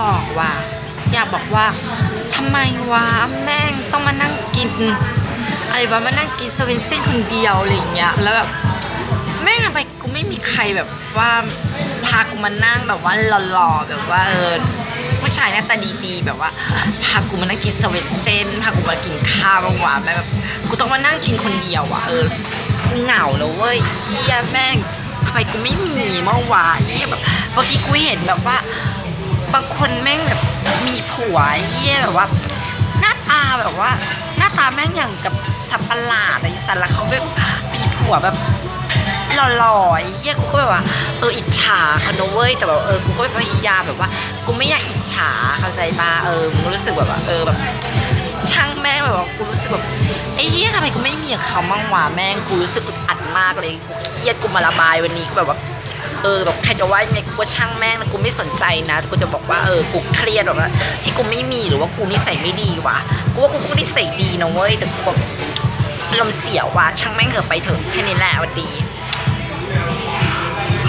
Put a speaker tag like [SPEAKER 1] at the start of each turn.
[SPEAKER 1] บอกว่า อยากบอกว่าทำไมวะแม่งต้องมานั่งกินอะไรวะมานั่งกินสเวนเซ่นคนเดียวอะไรอย่างเงี้ยแล้วแบบแม่งทำไมกูไม่มีใครแบบว่าพากูมานั่งแบบว่าหล่อๆแบบว่าเออผู้ชายหน้าตาดีๆแบบว่าพากูมานั่งกินสเวนเซ่นพากูมากินข้าวบ้างวะแม่แบบกูต้องมานั่งกินคนเดียวอะเออกูเหงาแล้วเว้ยเฮียแม่งทำไมกูไม่มีเมื่อวานเฮียแบบเมื่อกี้กูเห็นแบบว่า บางคนแม่งแบบมีผัวเฮียแบบว่า หน้าตาแบบว่า หน้าตาแม่งอย่างกับสับประหลาดอะไรสันแล้วเขาแบบมีผัวแบบหล่อๆไอ้เฮียกูก็แบบว่าเอออิจฉาเขานเว้ยแต่แบบเออกูก็พยายามแบบว่า กูไม่อยากอิจฉาเข้าใจปะเออมึงรู้สึกแบบว่าเออแบบช่างแม่งแบบว่ากูรู้สึกแบบไอ้เฮียทำไมกูไม่มีกับเขามั่งวะแม่งกูรู้สึกอัด มากเลยกูเครียดกูมาระบายวันนี้กูแบบว่าเออแบบใครจะว่ายังไงกูก็ช่างแม่งนะกูไม่สนใจนะกูจะบอกว่าเออกูเครียดแบบว่าที่กูไม่มีหรือว่ากูนิสัยไม่ดีวะกูว่ากูกูนิสัยดีนะเว้ยแต่กูแบบลมเสียวว่ะช่างแม่งเถอะไปเถอะแค่นี้แหละวันดี